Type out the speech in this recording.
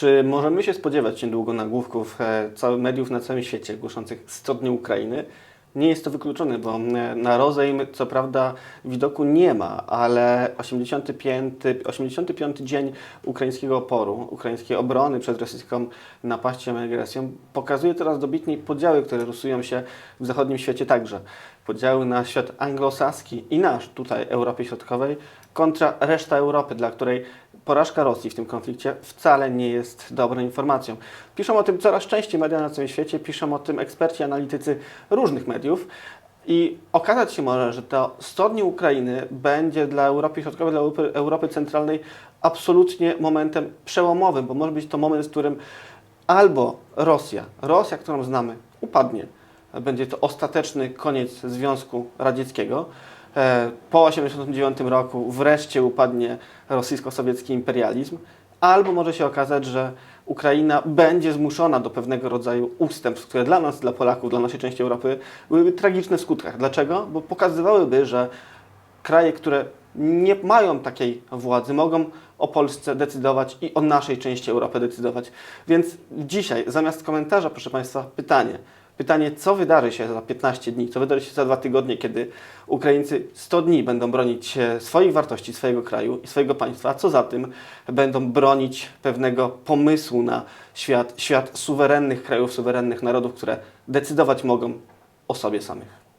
Czy możemy się spodziewać niedługo nagłówków e, mediów na całym świecie głoszących 100 dni Ukrainy? Nie jest to wykluczone, bo e, na rozejm co prawda widoku nie ma, ale 85, 85 dzień ukraińskiego oporu, ukraińskiej obrony przed rosyjską napaścią i agresją pokazuje coraz dobitniej podziały, które rysują się w zachodnim świecie także. Podziały na świat anglosaski i nasz, tutaj Europy Środkowej, kontra reszta Europy, dla której porażka Rosji w tym konflikcie wcale nie jest dobrą informacją. Piszą o tym coraz częściej media na całym świecie, piszą o tym eksperci, analitycy różnych mediów. I okazać się może, że to 100 dni Ukrainy będzie dla Europy Środkowej, dla Europy, Europy Centralnej absolutnie momentem przełomowym, bo może być to moment, w którym albo Rosja, Rosja, którą znamy, upadnie. Będzie to ostateczny koniec Związku Radzieckiego. E, Po 1989 roku wreszcie upadnie rosyjsko-sowiecki imperializm, albo może się okazać, że Ukraina będzie zmuszona do pewnego rodzaju ustępstw, które dla nas, dla Polaków, dla naszej części Europy byłyby tragiczne w skutkach. Dlaczego? Bo pokazywałyby, że kraje, które nie mają takiej władzy, mogą o Polsce decydować i o naszej części Europy decydować. Więc dzisiaj, zamiast komentarza, proszę Państwa, pytanie. Pytanie, co wydarzy się za 15 dni, co wydarzy się za dwa tygodnie, kiedy Ukraińcy 100 dni będą bronić e, swoich wartości, swojego kraju i swojego państwa, a co za tym będą bronić pewnego pomysłu na świat, świat suwerennych krajów, suwerennych narodów, które decydować mogą o sobie samych.